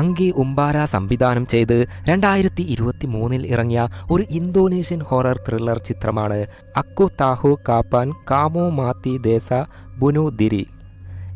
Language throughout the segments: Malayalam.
അങ്കി ഉംബാര സംവിധാനം ചെയ്ത് രണ്ടായിരത്തി ഇരുപത്തി മൂന്നിൽ ഇറങ്ങിയ ഒരു ഇന്തോനേഷ്യൻ ഹൊറർ ത്രില്ലർ ചിത്രമാണ് അക്കു താഹു കാപ്പാൻ കാമോ മാത്തി ദേസ ബുനു ദിരി.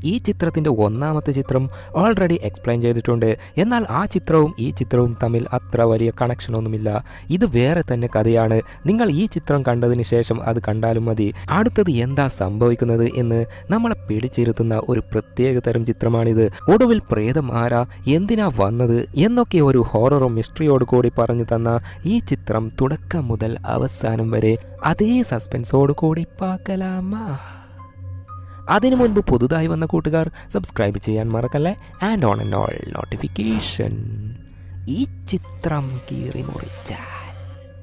ഈ ചിത്രത്തിന്റെ ഒന്നാമത്തെ ചിത്രം ഓൾറെഡി എക്സ്പ്ലെയിൻ ചെയ്തിട്ടുണ്ട്. എന്നാൽ ആ ചിത്രവും ഈ ചിത്രവും തമ്മിൽ അത്ര വലിയ കണക്ഷനൊന്നുമില്ല ഇത് വേറെ തന്നെ കഥയാണ്. നിങ്ങൾ ഈ ചിത്രം കണ്ടതിന് ശേഷം അത് കണ്ടാലും മതി. അടുത്തത് എന്താ സംഭവിക്കുന്നത് എന്ന് നമ്മളെ പിടിച്ചിരുത്തുന്ന ഒരു പ്രത്യേക തരം ചിത്രമാണിത്. ഒടുവിൽ പ്രേതം ആരാ? എന്തിനാ വന്നത്? എന്നൊക്കെ ഒരു ഹോററും മിസ്റ്ററിയോട് കൂടി പറഞ്ഞു തന്ന ഈ ചിത്രം തുടക്കം മുതൽ അവസാനം വരെ അതേ സസ്പെൻസോട് കൂടി പാക്കലാമാ അതിനു മുൻപ് പുതുതായി വന്ന കൂട്ടുകാർ സബ്സ്ക്രൈബ് ചെയ്യാൻ മറക്കല്ലേ? And on and all notification ഈ ചിത്രം കീറി മുറിച്ചാൽ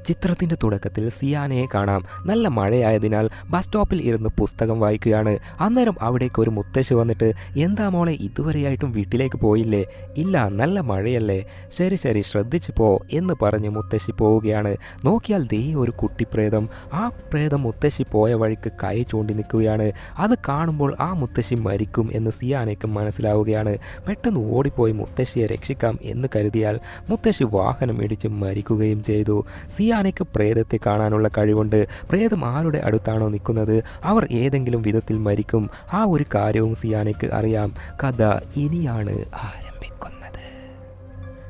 ചിത്രത്തിന്റെ തുടക്കത്തിൽ സിയാനയെ കാണാം. നല്ല മഴയായതിനാൽ ബസ് സ്റ്റോപ്പിൽ ഇരുന്ന് പുസ്തകം വായിക്കുകയാണ്. അന്നേരം അവിടേക്ക് ഒരു മുത്തശ്ശി വന്നിട്ട് എന്താ മോളെ ഇതുവരെയായിട്ടും വീട്ടിലേക്ക് പോയില്ലേ? ഇല്ല നല്ല മഴയല്ലേ. ശരി ശരി ശ്രദ്ധിച്ചു പോ എന്ന് പറഞ്ഞ് മുത്തശ്ശി പോവുകയാണ്. നോക്കിയാൽ ദേ ഒരു കുട്ടിപ്രേതം. ആ പ്രേതം മുത്തശ്ശി പോയ വഴിക്ക് കൈ ചൂണ്ടി നിൽക്കുകയാണ്. അത് കാണുമ്പോൾ ആ മുത്തശ്ശി മരിക്കും എന്ന് സിയാനയ്ക്ക് മനസ്സിലാവുകയാണ്. പെട്ടെന്ന് ഓടിപ്പോയി മുത്തശ്ശിയെ രക്ഷിക്കാം എന്ന് കരുതിയാൽ മുത്തശ്ശി വാഹനം ഇടിച്ച് മരിക്കുകയും ചെയ്തു. സിയാനയ്ക്ക് പ്രേതത്തെ കാണാനുള്ള കഴിവുണ്ട്. പ്രേതം ആരുടെ അടുത്താണോ നിൽക്കുന്നത്? അവർ ഏതെങ്കിലും വിധത്തിൽ മരിക്കും. ആ ഒരു കാര്യവും സിയാനയ്ക്ക് അറിയാം. കഥ ഇനിയാണ് ആരംഭിക്കുന്നത്.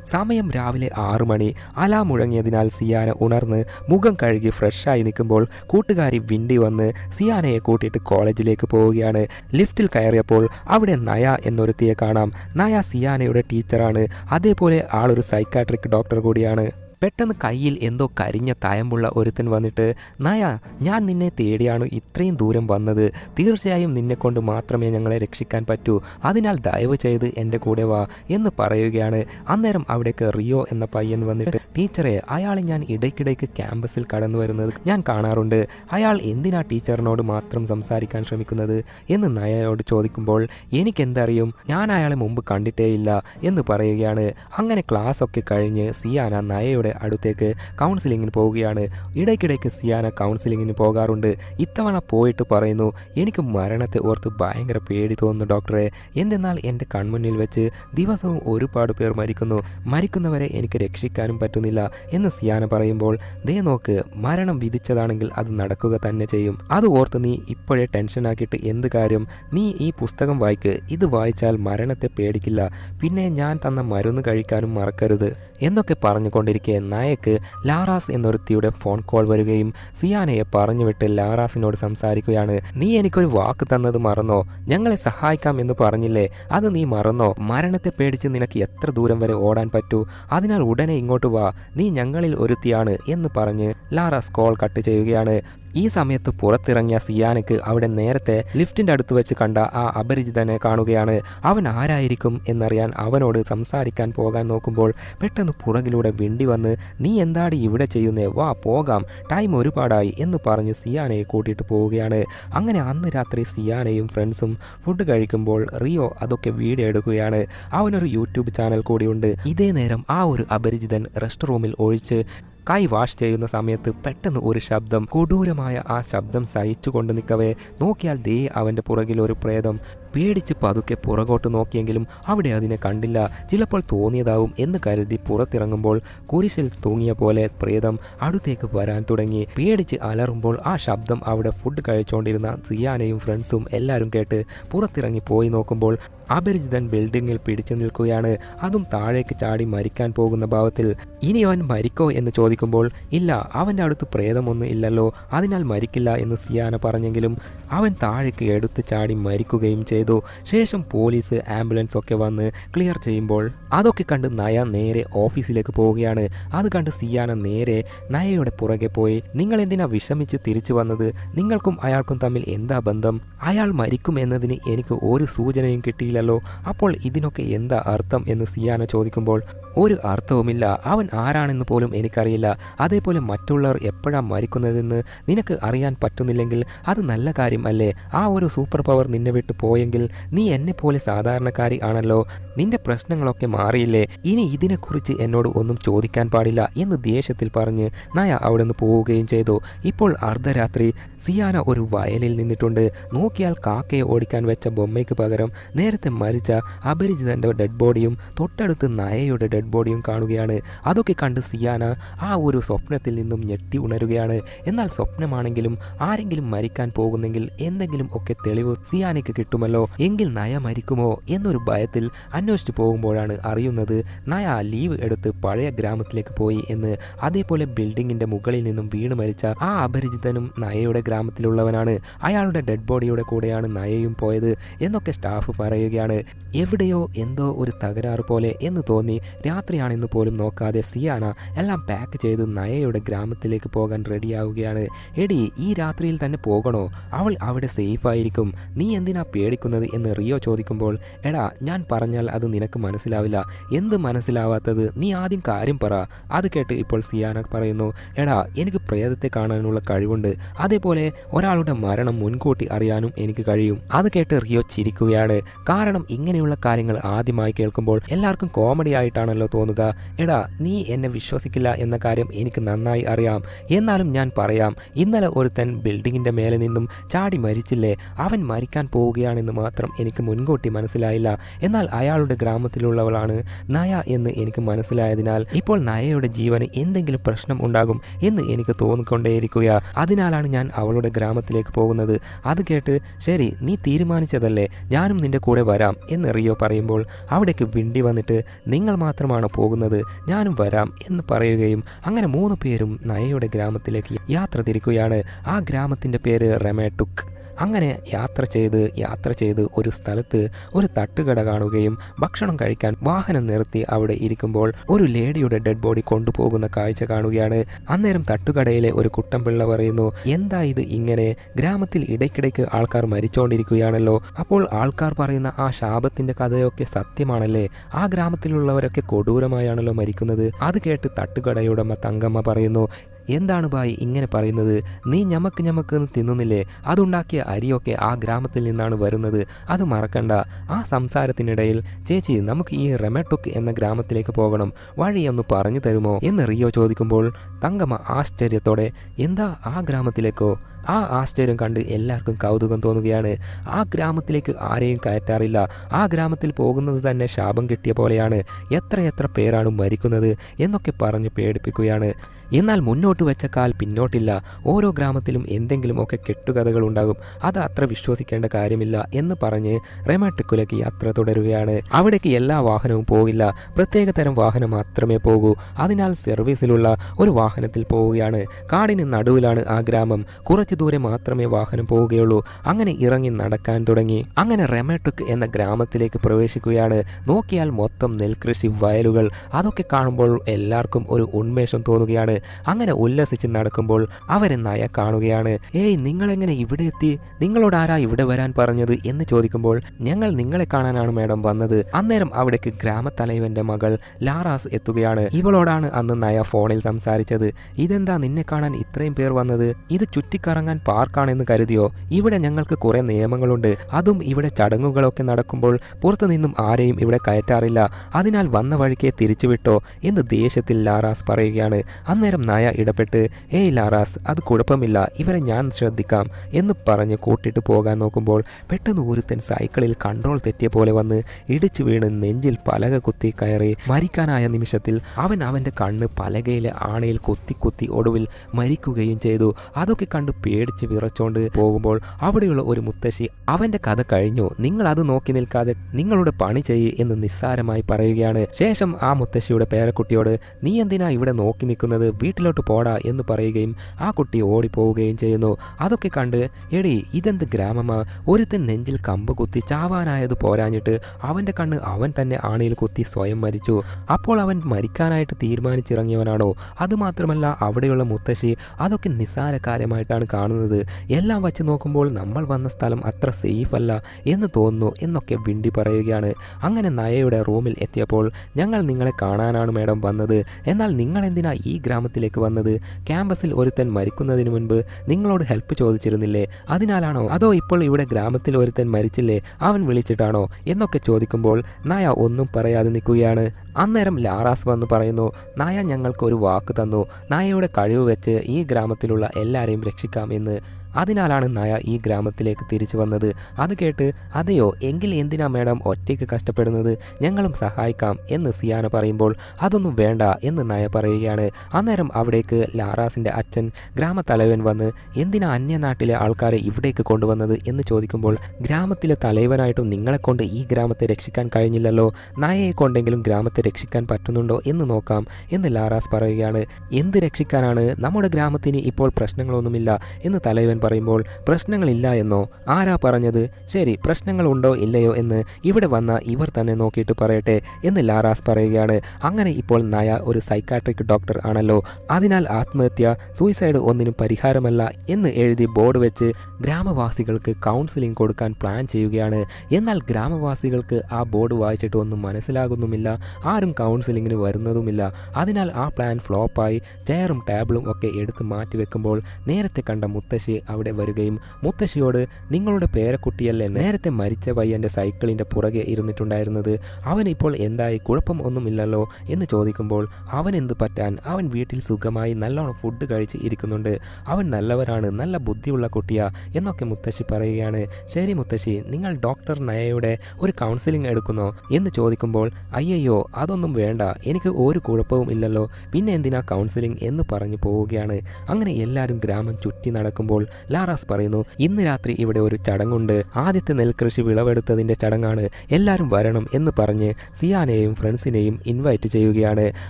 സമയം രാവിലെ ആറു മണി. അലാം മുഴങ്ങിയതിനാൽ സിയാന ഉണർന്ന് മുഖം കഴുകി ഫ്രഷായി നിൽക്കുമ്പോൾ കൂട്ടുകാരി വിണ്ടി വന്ന് സിയാനയെ കൂട്ടിയിട്ട് കോളേജിലേക്ക് പോവുകയാണ്. ലിഫ്റ്റിൽ കയറിയപ്പോൾ അവിടെ നയ എന്നൊരുത്തിയെ കാണാം. നയ സിയാനയുടെ ടീച്ചറാണ്. അതേപോലെ ആളൊരു സൈക്കാട്രിക് ഡോക്ടർ കൂടിയാണ്. പെട്ടെന്ന് കയ്യിൽ എന്തോ കരിഞ്ഞ തയമ്പുള്ള ഒരുത്തൻ വന്നിട്ട് നയ ഞാൻ നിന്നെ തേടിയാണ് ഇത്രയും ദൂരം വന്നത്. തീർച്ചയായും നിന്നെ കൊണ്ട് മാത്രമേ ഞങ്ങളെ രക്ഷിക്കാൻ പറ്റൂ. അതിനാൽ ദയവ് ചെയ്ത് എന്റെ കൂടെ വാ എന്ന് പറയുകയാണ്. അന്നേരം അവിടേക്ക് റിയോ എന്ന പയ്യൻ വന്നിട്ട് ടീച്ചറെ അയാളെ ഞാൻ ഇടയ്ക്കിടയ്ക്ക് ക്യാമ്പസിൽ കടന്നു വരുന്നത് ഞാൻ കാണാറുണ്ട്. അയാൾ എന്തിനാ ടീച്ചറിനോട് മാത്രം സംസാരിക്കാൻ ശ്രമിക്കുന്നത്? എന്ന് നയയോട് ചോദിക്കുമ്പോൾ എനിക്കെന്തറിയും? ഞാൻ അയാളെ മുമ്പ് കണ്ടിട്ടേയില്ല എന്ന് പറയുകയാണ്. അങ്ങനെ ക്ലാസ് ഒക്കെ കഴിഞ്ഞ് സിയാന നയയുടെ അടുത്തേക്ക് കൗൺസിലിങ്ങിന് പോവുകയാണ്. ഇടയ്ക്കിടയ്ക്ക് സിയാന കൗൺസിലിങ്ങിന് പോകാറുണ്ട്. ഇത്തവണ പോയിട്ട് പറയുന്നു എനിക്ക് മരണത്തെ ഓർത്ത് ഭയങ്കര പേടി തോന്നുന്നു ഡോക്ടറെ. എന്തെന്നാൽ എന്റെ കൺമുന്നിൽ വെച്ച് ദിവസവും ഒരുപാട് പേർ മരിക്കുന്നു. മരിക്കുന്നവരെ എനിക്ക് രക്ഷിക്കാനും പറ്റുന്നില്ല എന്ന് സിയാന പറയുമ്പോൾ ദേ നോക്ക് മരണം വിധിച്ചതാണെങ്കിൽ അത് നടക്കുക തന്നെ ചെയ്യും. അത് ഓർത്ത് നീ ഇപ്പോഴേ ടെൻഷനാക്കിയിട്ട് എന്ത് കാര്യം? നീ ഈ പുസ്തകം വായിക്ക്. ഇത് വായിച്ചാൽ മരണത്തെ പേടിക്കില്ല. പിന്നെ ഞാൻ തന്ന മരുന്ന് കഴിക്കാനും മറക്കരുത് എന്നൊക്കെ പറഞ്ഞുകൊണ്ടിരിക്കെ നായക്ക് ലാറാസ് എന്നൊരുത്തിയുടെ ഫോൺ കോൾ വരികയും സിയാനയെ പറഞ്ഞുവിട്ട് ലാറാസിനോട് സംസാരിക്കുകയാണ്. നീ എനിക്കൊരു വാക്ക് തന്നത് മറന്നോ? ഞങ്ങളെ സഹായിക്കാം എന്ന് പറഞ്ഞില്ലേ? അത് നീ മറന്നോ? മരണത്തെ പേടിച്ച് നിനക്ക് എത്ര ദൂരം വരെ ഓടാൻ പറ്റൂ? അതിനാൽ ഉടനെ ഇങ്ങോട്ട് വാ. നീ ഞങ്ങളിൽ ഒരുത്തിയാണ് എന്ന് പറഞ്ഞ് ലാറാസ് കോൾ കട്ട് ചെയ്യുകയാണ്. ഈ സമയത്ത് പുറത്തിറങ്ങിയ സിയാനക്ക് അവിടെ നേരത്തെ ലിഫ്റ്റിന്റെ അടുത്ത് വെച്ച് കണ്ട ആ അപരിചിതനെ കാണുകയാണ്. അവൻ ആരായിരിക്കും എന്നറിയാൻ അവനോട് സംസാരിക്കാൻ പോകാൻ നോക്കുമ്പോൾ പെട്ടെന്ന് പുറകിലൂടെ വിണ്ടി വന്ന് നീ എന്താടി ഇവിടെ ചെയ്യുന്നേ? വാ പോകാം. ടൈം ഒരുപാടായി എന്ന് പറഞ്ഞ് സിയാനയെ കൂട്ടിയിട്ട് പോവുകയാണ്. അങ്ങനെ അന്ന് രാത്രി സിയാനയും ഫ്രണ്ട്സും ഫുഡ് കഴിക്കുമ്പോൾ റിയോ അതൊക്കെ വീഡിയോ എടുക്കുകയാണ് അവനൊരു യൂട്യൂബ് ചാനൽ കൂടിയുണ്ട്. ഇതേ നേരം ആ ഒരു അപരിചിതൻ റെസ്റ്റ് റൂമിൽ ഒഴിച്ച് കൈ വാഷ് ചെയ്യുന്ന സമയത്ത് പെട്ടെന്ന് ഒരു ശബ്ദം കൊടൂരമായ ആ ശബ്ദം സഹിച്ചുകൊണ്ട് നിൽക്കവേ. നോക്കിയാൽ ദേ അവന്റെ പുറകിൽ ഒരു പ്രേതം. പേടിച്ച് പതുക്കെ പുറകോട്ട് നോക്കിയെങ്കിലും അവിടെ അതിനെ കണ്ടില്ല. ചിലപ്പോൾ തോന്നിയതാവും എന്ന് കരുതി പുറത്തിറങ്ങുമ്പോൾ കുരിശിൽ തൂങ്ങിയ പോലെ പ്രേതം അടുത്തേക്ക് വരാൻ തുടങ്ങി. പേടിച്ച് അലറുമ്പോൾ ആ ശബ്ദം അവിടെ ഫുഡ് കഴിച്ചുകൊണ്ടിരുന്ന സിയാനയും ഫ്രണ്ട്സും എല്ലാവരും കേട്ട് പുറത്തിറങ്ങി പോയി നോക്കുമ്പോൾ അപരിചിതൻ ബിൽഡിങ്ങിൽ പിടിച്ചു നിൽക്കുകയാണ്. അതും താഴേക്ക് ചാടി മരിക്കാൻ പോകുന്ന ഭാവത്തിൽ. ഇനി അവൻ മരിക്കോ എന്ന് ചോദിക്കുമ്പോൾ ഇല്ല അവന്റെ അടുത്ത് പ്രേതമൊന്നും ഇല്ലല്ലോ. അതിനാൽ മരിക്കില്ല എന്ന് സിയാന പറഞ്ഞെങ്കിലും അവൻ താഴേക്ക് എടുത്ത് ചാടി മരിക്കുകയും ചെയ്തു. ശേഷം പോലീസ് ആംബുലൻസ് ഒക്കെ വന്ന് ക്ലിയർ ചെയ്യുമ്പോൾ അതൊക്കെ കണ്ട് നയ നേരെ ഓഫീസിലേക്ക് പോവുകയാണ്. അത് കണ്ട് സിയാന നേരെ നയയുടെ പുറകെ പോയി. നിങ്ങൾ എന്തിനാ വിഷമിച്ച് തിരിച്ചു വന്നത്? നിങ്ങൾക്കും അയാൾക്കും തമ്മിൽ എന്താ ബന്ധം? അയാൾ മരിക്കും എന്നതിന് എനിക്ക് ഒരു സൂചനയും കിട്ടിയില്ലല്ലോ അപ്പോൾ ഇതിനൊക്കെ എന്താ അർത്ഥം എന്ന് സിയാന ചോദിക്കുമ്പോൾ ഒരു അർത്ഥവുമില്ല. അവൻ ആരാണെന്ന് പോലും എനിക്കറിയില്ല. അതേപോലെ മറ്റുള്ളവർ എപ്പോഴാണ് മരിക്കുന്നതെന്ന് നിനക്ക് അറിയാൻ പറ്റുന്നില്ലെങ്കിൽ അത് നല്ല കാര്യം അല്ലേ? ആ ഒരു സൂപ്പർ പവർ നിന്നെ വിട്ട് പോയെങ്കിൽ നീ എന്നെ പോലെ സാധാരണക്കാരി ആണല്ലോ. നിന്റെ പ്രശ്നങ്ങളൊക്കെ മാറിയില്ലേ? ഇനി ഇതിനെക്കുറിച്ച് എന്നോട് ഒന്നും ചോദിക്കാൻ പാടില്ല എന്ന് ദേഷ്യത്തിൽ പറഞ്ഞ് നയ അവിടെ പോവുകയും ചെയ്തു. ഇപ്പോൾ അർദ്ധരാത്രി. സിയാന ഒരു വയലിൽ നിന്നിട്ടുണ്ട്. നോക്കിയാൽ കാക്കയെ ഓടിക്കാൻ വെച്ച ബൊമ്മയ്ക്ക് പകരം നേരത്തെ മരിച്ച അപരിചിതന്റെ ഡെഡ് ബോഡിയും തൊട്ടടുത്ത് നയയുടെ ഡെഡ് ബോഡിയും കാണുകയാണ്. അതൊക്കെ കണ്ട് സിയാന ആ ഒരു സ്വപ്നത്തിൽ നിന്നും ഞെട്ടി ഉണരുകയാണ്. എന്നാൽ സ്വപ്നമാണെങ്കിലും ആരെങ്കിലും മരിക്കാൻ പോകുന്നെങ്കിൽ എന്തെങ്കിലും ഒക്കെ തെളിവ് സിയാനയ്ക്ക് കിട്ടുമല്ലോ. എങ്കിൽ നയ മരിക്കുമോ എന്നൊരു ഭയത്തിൽ അന്വേഷിച്ചു പോകുമ്പോഴാണ് അറിയുന്നത് നയ ലീവ് എടുത്ത് പഴയ ഗ്രാമത്തിലേക്ക് പോയി എന്ന്. അതേപോലെ ബിൽഡിങ്ങിന്റെ മുകളിൽ നിന്നും വീണ് മരിച്ച ആ അപരിചിതനും നയയുടെ ഗ്രാമത്തിലുള്ളവനാണ്. അയാളുടെ ഡെഡ് ബോഡിയുടെ കൂടെയാണ് നയയും പോയത് എന്നൊക്കെ സ്റ്റാഫ് പറയുകയാണ് എവിടെയോ എന്തോ ഒരു തകരാറ് പോലെ എന്ന് തോന്നി. രാത്രിയാണെന്ന് പോലും നോക്കാതെ സിയാന എല്ലാം പാക്ക് ചെയ്ത് നയയുടെ ഗ്രാമത്തിലേക്ക് പോകാൻ റെഡിയാവുകയാണ്. എടി ഈ രാത്രിയിൽ തന്നെ പോകണോ? അവൾ അവിടെ സേഫ് ആയിരിക്കും. നീ എന്തിനാ പേടിക്കുന്നത്? എന്ന് റിയോ ചോദിക്കുമ്പോൾ എടാ ഞാൻ പറഞ്ഞാൽ അത് നിനക്ക് മനസ്സിലാവില്ല. എന്ത് മനസ്സിലാവാത്തത്? നീ ആദ്യം കാര്യം പറ. അത് കേട്ട് ഇപ്പോൾ സിയാന പറയുന്നു എടാ എനിക്ക് പ്രേതത്തെ കാണാനുള്ള കഴിവുണ്ട്. അതേപോലെ ഒരാളുടെ മരണം മുൻകൂട്ടി അറിയാനും എനിക്ക് കഴിയും. അത് കേട്ട് റിയോ ചിരിക്കുകയാണ്. കാരണം ഇങ്ങനെയുള്ള കാര്യങ്ങൾ ആദ്യമായി കേൾക്കുമ്പോൾ എല്ലാവർക്കും കോമഡി ആയിട്ടാണല്ലോ തോന്നുക. എടാ നീ എന്നെ വിശ്വസിക്കില്ല എന്ന കാര്യം എനിക്ക് നന്നായി അറിയാം. എന്നാലും ഞാൻ പറയാം ഇന്നലെ ഒരുത്തൻ ബിൽഡിങ്ങിന്റെ മേലെ നിന്നും ചാടി മരിച്ചില്ലേ? അവൻ മരിക്കാൻ പോവുകയാണെന്ന് മാത്രം എനിക്ക് മുൻകൂട്ടി മനസ്സിലായില്ല. എന്നാൽ അയാളുടെ ഗ്രാമത്തിലുള്ളവളാണ് നയ എന്ന് എനിക്ക് മനസ്സിലായതിനാൽ ഇപ്പോൾ നയയുടെ ജീവന് എന്തെങ്കിലും പ്രശ്നം ഉണ്ടാകും എന്ന് എനിക്ക് തോന്നിക്കൊണ്ടേയിരിക്കുക. അതിനാലാണ് ഞാൻ അവളുടെ ഗ്രാമത്തിലേക്ക് പോകുന്നത്. അത് കേട്ട് ശരി നീ തീരുമാനിച്ചതല്ലേ? ഞാനും നിന്റെ കൂടെ വരാം എന്ന് റിയോ പറയുമ്പോൾ അവിടേക്ക് വിണ്ടി വന്നിട്ട് നിങ്ങൾ മാത്രമാണ് പോകുന്നത് ഞാനും വരാം എന്ന് പറയുകയും അങ്ങനെ മൂന്ന് പേരും നയയുടെ ഗ്രാമത്തിലേക്ക് യാത്ര തിരിക്കുകയാണ്. ആ ഗ്രാമത്തിന്റെ പേര് റെമേട്ടുക്ക്. അങ്ങനെ യാത്ര ചെയ്ത് യാത്ര ചെയ്ത് ഒരു സ്ഥലത്ത് ഒരു തട്ടുകട കാണുകയും ഭക്ഷണം കഴിക്കാൻ വാഹനം നിർത്തി അവിടെ ഇരിക്കുമ്പോൾ ഒരു ലേഡിയുടെ ഡെഡ് ബോഡി കൊണ്ടുപോകുന്ന കാഴ്ച കാണുകയാണ്. അന്നേരം തട്ടുകടയിലെ ഒരു കുട്ടൻപിള്ള പറയുന്നു എന്താ ഇത് ഇങ്ങനെ? ഗ്രാമത്തിൽ ഇടയ്ക്കിടയ്ക്ക് ആൾക്കാർ മരിച്ചുകൊണ്ടിരിക്കുകയാണല്ലോ അപ്പോൾ ആൾക്കാർ പറയുന്ന ആ ശാപത്തിന്റെ കഥയൊക്കെ സത്യമാണല്ലേ? ആ ഗ്രാമത്തിലുള്ളവരൊക്കെ കൊടൂരമായാണല്ലോ മരിക്കുന്നത്. അത് കേട്ട് തട്ടുകടയുടമ തങ്കമ്മ പറയുന്നു എന്താണ് ബായി ഇങ്ങനെ പറയുന്നത്? നീ ഞമക്ക് ഞമക്ക് തിന്നുന്നില്ലേ? അതുണ്ടാക്കിയ അരിയൊക്കെ ആ ഗ്രാമത്തിൽ നിന്നാണ് വരുന്നത്. അത് മറക്കണ്ട. ആ സംസാരത്തിനിടയിൽ ചേച്ചി നമുക്ക് ഈ റെമെട്ടുക്ക് എന്ന ഗ്രാമത്തിലേക്ക് പോകണം. വഴിയൊന്ന് പറഞ്ഞു തരുമോ? എന്ന് റിയോ ചോദിക്കുമ്പോൾ തങ്കമ്മ ആശ്ചര്യത്തോടെ എന്താ ആ ഗ്രാമത്തിലേക്കോ? ആ ആശ്ചര്യം കണ്ട് എല്ലാവർക്കും കൗതുകം തോന്നുകയാണ്. ആ ഗ്രാമത്തിലേക്ക് ആരെയും കയറ്റാറില്ല. ആ ഗ്രാമത്തിൽ പോകുന്നത് തന്നെ ശാപം കിട്ടിയ പോലെയാണ്. എത്രയെത്ര പേരാണ് മരിക്കുന്നത് എന്നൊക്കെ പറഞ്ഞ് പേടിപ്പിക്കുകയാണ്. എന്നാൽ മുന്നോട്ട് വെച്ച കാൽ പിന്നോട്ടില്ല. ഓരോ ഗ്രാമത്തിലും എന്തെങ്കിലും ഒക്കെ കെട്ടുകഥകൾ ഉണ്ടാകും അത് അത്ര വിശ്വസിക്കേണ്ട കാര്യമില്ല എന്ന് പറഞ്ഞ് റെമാട്ടിക്കുലയ്ക്ക് യാത്ര തുടരുകയാണ്. അവിടേക്ക് എല്ലാ വാഹനവും പോകില്ല. പ്രത്യേക തരം വാഹനം മാത്രമേ പോകൂ. അതിനാൽ സർവീസിലുള്ള ഒരു വാഹനത്തിൽ പോവുകയാണ്. കാടിന് നടുവിലാണ് ആ ഗ്രാമം. കുറച്ചു ദൂരെ മാത്രമേ വാഹനം പോവുകയുള്ളൂ. അങ്ങനെ ഇറങ്ങി നടക്കാൻ തുടങ്ങി. അങ്ങനെ റെമട്ടുക്ക് എന്ന ഗ്രാമത്തിലേക്ക് പ്രവേശിക്കുകയാണ്. നോക്കിയാൽ മൊത്തം നെൽകൃഷി വയലുകൾ. അതൊക്കെ കാണുമ്പോൾ എല്ലാവർക്കും ഒരു ഉന്മേഷം തോന്നുകയാണ്. അങ്ങനെ ഉല്ലസിച്ച് നടക്കുമ്പോൾ അവരെ നായ കാണുകയാണ്. ഏയ് നിങ്ങളെങ്ങനെ ഇവിടെ എത്തി? നിങ്ങളോട് ആരാ ഇവിടെ വരാൻ പറഞ്ഞത്? എന്ന് ചോദിക്കുമ്പോൾ ഞങ്ങൾ നിങ്ങളെ കാണാനാണ് മാഡം വന്നത്. അന്നേരം അവിടേക്ക് ഗ്രാമത്തലൈവന്റെ മകൾ ലാറാസ് എത്തുകയാണ്. ഇവളോടാണ് അന്ന് നയ ഫോണിൽ സംസാരിച്ചത്. ഇതെന്താ നിന്നെ കാണാൻ ഇത്രയും പേർ വന്നത്? ഇത് ചുറ്റിക്കറങ്ങാൻ പാർക്കാണെന്ന് കരുതിയോ? ഇവിടെ ഞങ്ങൾക്ക് കുറെ നിയമങ്ങളുണ്ട്. അതും ഇവിടെ ചടങ്ങുകളൊക്കെ നടക്കുമ്പോൾ പുറത്തു നിന്നും ആരെയും ഇവിടെ കയറ്റാറില്ല. അതിനാൽ വന്ന വഴിക്ക് തിരിച്ചുവിട്ടോ? എന്ന് ദേഷ്യത്തിൽ ലാറാസ് പറയുകയാണ്. അന്നേരം നായ ഇടപെട്ട് ഏയ് ലാറാസ് അത് കുഴപ്പമില്ല ഇവരെ ഞാൻ ശ്രദ്ധിക്കാം എന്ന് പറഞ്ഞ് കൂട്ടിട്ട് പോകാൻ നോക്കുമ്പോൾ പെട്ടെന്ന് ഒരുത്തൻ സൈക്കിളിൽ കൺട്രോൾ തെറ്റിയ പോലെ വന്ന് ഇടിച്ചു വീണ് നെഞ്ചിൽ പലക കുത്തി കയറി മരിക്കാനായ നിമിഷത്തിൽ അവൻ അവന്റെ കണ്ണ് പലകയിലെ ആണയിൽ കുത്തി കുത്തി ഒടുവിൽ മരിക്കുകയും ചെയ്തു. അതൊക്കെ കണ്ട് പേടിച്ച് വിറച്ചോണ്ട് പോകുമ്പോൾ അവിടെയുള്ള ഒരു മുത്തശ്ശി അവന്റെ കഥ കഴിഞ്ഞു നിങ്ങൾ അത് നോക്കി നിൽക്കാതെ നിങ്ങളുടെ പണി ചെയ്യ് എന്ന് നിസ്സാരമായി പറയുകയാണ്. ശേഷം ആ മുത്തശ്ശിയുടെ പേരക്കുട്ടിയോട് നീ എന്തിനാ ഇവിടെ നോക്കി നിൽക്കുന്നത്? വീട്ടിലോട്ട് പോടാ എന്ന് പറയുകയും ആ കുട്ടി ഓടിപ്പോവുകയും ചെയ്യുന്നു. അതൊക്കെ കണ്ട് എടി ഇതെന്ത് ഗ്രാമമാ? ഒരുത്തൻ നെഞ്ചിൽ കമ്പ് കുത്തി ചാവാനായത് പോരാഞ്ഞിട്ട് അവന്റെ കണ്ണ് അവൻ തന്നെ ആണിയിൽ കുത്തി സ്വയം മരിച്ചു. അപ്പോൾ അവൻ മരിക്കാനായിട്ട് തീരുമാനിച്ചിറങ്ങിയവനാണോ? അതുമാത്രമല്ല അവിടെയുള്ള മുത്തശ്ശി അതൊക്കെ നിസ്സാര കാര്യമായിട്ടാണ് കാണുന്നത്. എല്ലാം വച്ച് നോക്കുമ്പോൾ നമ്മൾ വന്ന സ്ഥലം അത്ര സേഫ് അല്ല എന്ന് തോന്നുന്നു എന്നൊക്കെ വിണ്ടി പറയുകയാണ്. അങ്ങനെ നയയുടെ റൂമിൽ എത്തിയപ്പോൾ ഞങ്ങൾ നിങ്ങളെ കാണാനാണ് മേഡം വന്നത്. എന്നാൽ നിങ്ങൾ എന്തിനാ ഈ ഗ്രാമ ഗ്രാമത്തിലേക്ക് വന്നത്. ക്യാമ്പസിൽ ഒരുത്തൻ മരിക്കുന്നതിന് മുൻപ് നിങ്ങളോട് ഹെൽപ്പ് ചോദിച്ചിരുന്നില്ലേ? അതിനാലാണോ? അതോ ഇപ്പോൾ ഇവിടെ ഗ്രാമത്തിൽ ഒരുത്തൻ മരിച്ചില്ലേ? അവൻ വിളിച്ചിട്ടാണോ? എന്നൊക്കെ ചോദിക്കുമ്പോൾ നായ ഒന്നും പറയാതെ നിൽക്കുകയാണ്. അന്നേരം ലാറാസ് വന്ന് പറയുന്നു നായ ഞങ്ങൾക്ക് ഒരു വാക്ക് തന്നു. നായയുടെ കഴിവ് വെച്ച് ഈ ഗ്രാമത്തിലുള്ള എല്ലാവരെയും രക്ഷിക്കാം എന്ന്. അതിനാലാണ് നായ ഈ ഗ്രാമത്തിലേക്ക് തിരിച്ചു വന്നത്. അത് കേട്ട് അതെയോ എങ്കിൽ എന്തിനാ മേഡം ഒറ്റയ്ക്ക് കഷ്ടപ്പെടുന്നത്? ഞങ്ങളും സഹായിക്കാം എന്ന് സിയാന പറയുമ്പോൾ അതൊന്നും വേണ്ട എന്ന് നായ പറയുകയാണ്. അന്നേരം അവിടേക്ക് ലാറാസിന്റെ അച്ഛൻ ഗ്രാമത്തലവൻ വന്ന് എന്തിനാ അന്യനാട്ടിലെ ആൾക്കാരെ ഇവിടേക്ക് കൊണ്ടുവന്നത്? എന്ന് ചോദിക്കുമ്പോൾ ഗ്രാമത്തിലെ തലവനായിട്ടും നിങ്ങളെക്കൊണ്ട് ഈ ഗ്രാമത്തെ രക്ഷിക്കാൻ കഴിഞ്ഞില്ലല്ലോ. നായയെ കൊണ്ടെങ്കിലും ഗ്രാമത്തെ രക്ഷിക്കാൻ പറ്റുന്നുണ്ടോ എന്ന് നോക്കാം എന്ന് ലാറാസ് പറയുകയാണ്. എന്ത് രക്ഷിക്കാനാണ്? നമ്മുടെ ഗ്രാമത്തിന് ഇപ്പോൾ പ്രശ്നങ്ങളൊന്നുമില്ല എന്ന് തലവൻ പറയുമ്പോൾ പ്രശ്നങ്ങളില്ല എന്നോ? ആരാ പറഞ്ഞത്? ശരി പ്രശ്നങ്ങളുണ്ടോ ഇല്ലയോ എന്ന് ഇവിടെ വന്ന ഇവർ തന്നെ നോക്കിയിട്ട് പറയട്ടെ എന്ന് ലാറാസ് പറയുകയാണ്. അങ്ങനെ ഇപ്പോൾ നയ ഒരു സൈക്കാട്രിക് ഡോക്ടർ ആണല്ലോ. അതിനാൽ ആത്മഹത്യ സൂയിസൈഡ് ഒന്നിനും പരിഹാരമല്ല എന്ന് എഴുതി ബോർഡ് വെച്ച് ഗ്രാമവാസികൾക്ക് കൗൺസിലിംഗ് കൊടുക്കാൻ പ്ലാൻ ചെയ്യുകയാണ്. എന്നാൽ ഗ്രാമവാസികൾക്ക് ആ ബോർഡ് വായിച്ചിട്ട് ഒന്നും മനസ്സിലാകുന്നുമില്ല ആരും കൗൺസിലിങ്ങിന് വരുന്നതുമില്ല. അതിനാൽ ആ പ്ലാൻ ഫ്ലോപ്പായി ചെയറും ടേബിളും ഒക്കെ എടുത്ത് മാറ്റി വെക്കുമ്പോൾ നേരത്തെ കണ്ട മുത്തശ്ശി അവിടെ വരികയും മുത്തശ്ശിയോട് നിങ്ങളുടെ പേരക്കുട്ടിയല്ലേ നേരത്തെ മരിച്ച പയ്യന്റെ സൈക്കിളിന്റെ പുറകെ ഇരുന്നിട്ടുണ്ടായിരുന്നത്? അവൻ ഇപ്പോൾ എന്തായി? കുഴപ്പം ഒന്നുമില്ലല്ലോ? എന്ന് ചോദിക്കുമ്പോൾ അവൻ എന്ത് പറ്റാൻ? അവൻ വീട്ടിൽ സുഖമായി നല്ലോണം ഫുഡ് കഴിച്ച് ഇരിക്കുന്നുണ്ട്. അവൻ നല്ലവരാണ് നല്ല ബുദ്ധിയുള്ള കുട്ടിയാ എന്നൊക്കെ മുത്തശ്ശി പറയുകയാണ്. ശരി മുത്തശ്ശി നിങ്ങൾ ഡോക്ടർ നയയുടെ ഒരു കൗൺസിലിംഗ് എടുക്കുന്നോ? എന്ന് ചോദിക്കുമ്പോൾ അയ്യയ്യോ അതൊന്നും വേണ്ട. എനിക്ക് ഒരു കുഴപ്പവും ഇല്ലല്ലോ. പിന്നെ എന്തിനാ കൗൺസിലിംഗ് എന്ന് പറഞ്ഞു പോവുകയാണ്. അങ്ങനെ എല്ലാവരും ഗ്രാമം ചുറ്റി നടക്കുമ്പോൾ ലാറാസ് പറയുന്നു ഇന്ന് രാത്രി ഇവിടെ ഒരു ചടങ്ങുണ്ട്. ആദ്യത്തെ നെൽകൃഷി വിളവെടുത്തതിന്റെ ചടങ്ങാണ്. എല്ലാവരും വരണം എന്ന് പറഞ്ഞ് സിയാനെയും ഫ്രണ്ട്സിനെയും ഇൻവൈറ്റ് ചെയ്യുകയാണ്.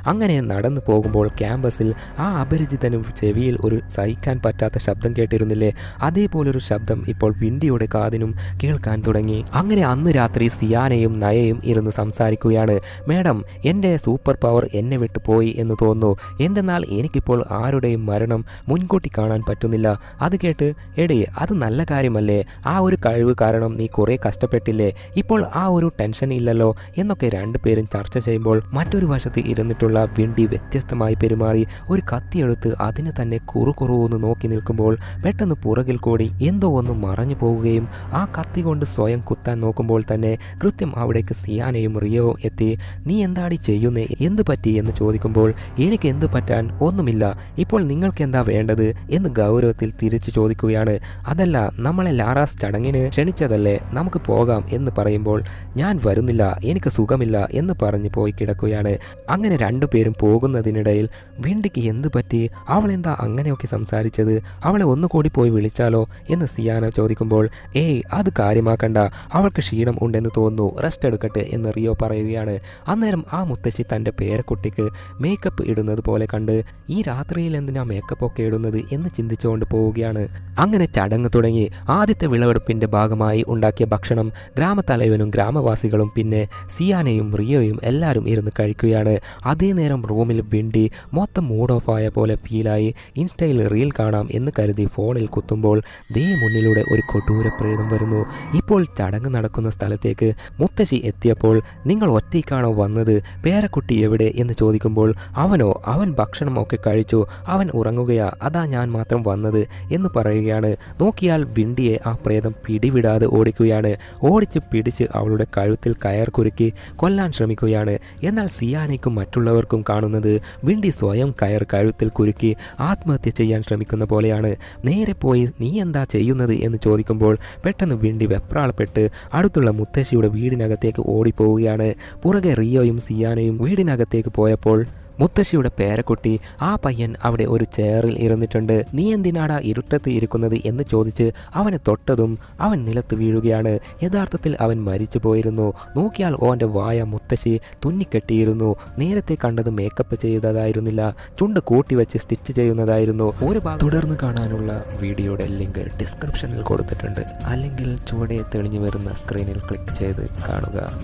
അങ്ങനെ നടന്നു പോകുമ്പോൾ ക്യാമ്പസിൽ ആ അപരിചിതനും ചെവിയിൽ ഒരു സഹിക്കാൻ പറ്റാത്ത ശബ്ദം കേട്ടിരുന്നില്ലേ? അതേപോലൊരു ശബ്ദം ഇപ്പോൾ വിണ്ടിയുടെ കാതിനും കേൾക്കാൻ തുടങ്ങി. അങ്ങനെ അന്ന് രാത്രി സിയാനയും നയയും ഇരുന്ന് സംസാരിക്കുകയാണ്. മേഡം എന്റെ സൂപ്പർ പവർ എന്നെ വിട്ടു പോയി എന്ന് തോന്നുന്നു. എന്തെന്നാൽ എനിക്കിപ്പോൾ ആരുടെയും മരണം മുൻകൂട്ടി കാണാൻ പറ്റുന്നില്ല. അത് കേട്ട് എടി അത് നല്ല കാര്യമല്ലേ? ആ ഒരു കഴിവ് കാരണം നീ കുറേ കഷ്ടപ്പെട്ടില്ലേ? ഇപ്പോൾ ആ ഒരു ടെൻഷൻ ഇല്ലല്ലോ? എന്നൊക്കെ രണ്ടുപേരും ചർച്ച ചെയ്യുമ്പോൾ മറ്റൊരു വശത്ത് ഇരുന്നിട്ടുള്ള വിണ്ടി വ്യത്യസ്തമായി പെരുമാറി ഒരു കത്തിയെടുത്ത് അതിനെ തന്നെ കുറുകുറുവെന്ന് നോക്കി നിൽക്കുമ്പോൾ പെട്ടെന്ന് പുറകിൽ കൂടി എന്തോ ഒന്ന് മറഞ്ഞു പോവുകയും ആ കത്തി കൊണ്ട് സ്വയം കുത്താൻ നോക്കുമ്പോൾ തന്നെ കൃത്യം അവിടേക്ക് സിയാനയും റിയോ എത്തി നീ എന്താടി ചെയ്യുന്നേ? എന്ത് പറ്റി? എന്ന് ചോദിക്കുമ്പോൾ എനിക്ക് എന്ത് പറ്റാൻ ഒന്നുമില്ല. ഇപ്പോൾ നിങ്ങൾക്ക് എന്താ വേണ്ടത്? എന്ന് ഗൗരവത്തിൽ തിരിച്ചു ചോദിക്കുകയാണ് അതല്ല നമ്മളെ ലാറാസ് ചടങ്ങിന് ക്ഷണിച്ചതല്ലേ? നമുക്ക് പോകാം എന്ന് പറയുമ്പോൾ ഞാൻ വരുന്നില്ല എനിക്ക് സുഖമില്ല എന്ന് പറഞ്ഞ് പോയി കിടക്കുകയാണ്. അങ്ങനെ രണ്ടുപേരും പോകുന്നതിനിടയിൽ വിണ്ടിക്ക് എന്ത് പറ്റി? അവൾ എന്താ അങ്ങനെയൊക്കെ സംസാരിച്ചത്? അവളെ ഒന്നുകൂടി പോയി വിളിച്ചാലോ? എന്ന് സിയാന ചോദിക്കുമ്പോൾ ഏയ് അത് കാര്യമാക്കണ്ട. അവൾക്ക് ക്ഷീണം ഉണ്ടെന്ന് തോന്നുന്നു. റെസ്റ്റ് എടുക്കട്ടെ എന്ന് റിയോ പറയുകയാണ്. അന്നേരം ആ മുത്തശ്ശി തന്റെ പേരക്കുട്ടിക്ക് മേക്കപ്പ് ഇടുന്നത് പോലെ കണ്ട് ഈ രാത്രിയിൽ എന്തിനാ മേക്കപ്പ് ഒക്കെ ഇടുന്നത്? എന്ന് ചിന്തിച്ചുകൊണ്ട് പോവുകയാണ്. അങ്ങനെ ചടങ്ങ് തുടങ്ങി. ആദ്യത്തെ വിളവെടുപ്പിന്റെ ഭാഗമായി ഉണ്ടാക്കിയ ഭക്ഷണം ഗ്രാമത്തലവനും ഗ്രാമവാസികളും പിന്നെ സിയാനയും റിയോയും എല്ലാവരും ഇരുന്ന് കഴിക്കുകയാണ്. അതേ നേരം റൂമിൽ വിണ്ടി മൊത്തം മൂഡ് ഓഫ് ആയ. പോലെ ഫീലായി ഇൻസ്റ്റയിൽ റീൽ കാണാം എന്ന് കരുതി ഫോണിൽ കുത്തുമ്പോൾ ദേ മുന്നിലൂടെ ഒരു കൊടൂര പ്രേതം വരുന്നു. ഇപ്പോൾ ചടങ്ങ് നടക്കുന്ന സ്ഥലത്തേക്ക് മുത്തശ്ശി എത്തിയപ്പോൾ നിങ്ങൾ ഒറ്റയ്ക്കാണോ വന്നത്? പേരക്കുട്ടി എവിടെ? എന്ന് ചോദിക്കുമ്പോൾ അവനോ? അവൻ ഭക്ഷണമൊക്കെ കഴിച്ചു. അവൻ ഉറങ്ങുകയാ. അതാ ഞാൻ മാത്രം വന്നത് എന്ന് പറയുകയാണ്. നോക്കിയാൽ വിണ്ടിയെ ആ പ്രേതം പിടിവിടാതെ ഓടിക്കുകയാണ്. ഓടിച്ച് പിടിച്ച് അവളുടെ കഴുത്തിൽ കയർ കുരുക്കി കൊല്ലാൻ ശ്രമിക്കുകയാണ്. എന്നാൽ സിയാനയ്ക്കും മറ്റുള്ളവർക്കും കാണുന്നത് വിണ്ടി സ്വയം കയർ കഴുത്തിൽ കുരുക്കി ആത്മഹത്യ ചെയ്യാൻ ശ്രമിക്കുന്ന പോലെയാണ്. നേരെ പോയി നീ എന്താ ചെയ്യുന്നത്? എന്ന് ചോദിക്കുമ്പോൾ പെട്ടെന്ന് വിണ്ടി വെപ്രാളപ്പെട്ട് അടുത്തുള്ള മുത്തശ്ശിയുടെ വീടിനകത്തേക്ക് ഓടിപ്പോവുകയാണ്. പുറകെ റിയോയും സിയാനയും വീടിനകത്തേക്ക് പോയപ്പോൾ മുത്തശ്ശിയുടെ പേരക്കുട്ടി ആ പയ്യൻ അവിടെ ഒരു ചെയറിൽ ഇരുന്നിട്ടുണ്ട്. നീ എന്തിനാടാ ഇരുട്ടത്ത് ഇരിക്കുന്നത്? എന്ന് ചോദിച്ച് അവനെ തൊട്ടതും അവൻ നിലത്ത് വീഴുകയാണ്. യഥാർത്ഥത്തിൽ അവൻ മരിച്ചു പോയിരുന്നു. നോക്കിയാൽ ഓന്റെ വായ മുത്തശ്ശി തുന്നിക്കെട്ടിയിരുന്നു. നേരത്തെ കണ്ടത് മേക്കപ്പ് ചെയ്തതായിരുന്നില്ല. ചുണ്ട് കൂട്ടിവെച്ച് സ്റ്റിച്ച് ചെയ്യുന്നതായിരുന്നു. ഒരു തുടർന്ന് കാണാനുള്ള വീഡിയോയുടെ ലിങ്ക് ഡിസ്ക്രിപ്ഷനിൽ കൊടുത്തിട്ടുണ്ട്. അല്ലെങ്കിൽ ചുവടെ തെളിഞ്ഞു വരുന്ന സ്ക്രീനിൽ ക്ലിക്ക് ചെയ്ത് കാണുക.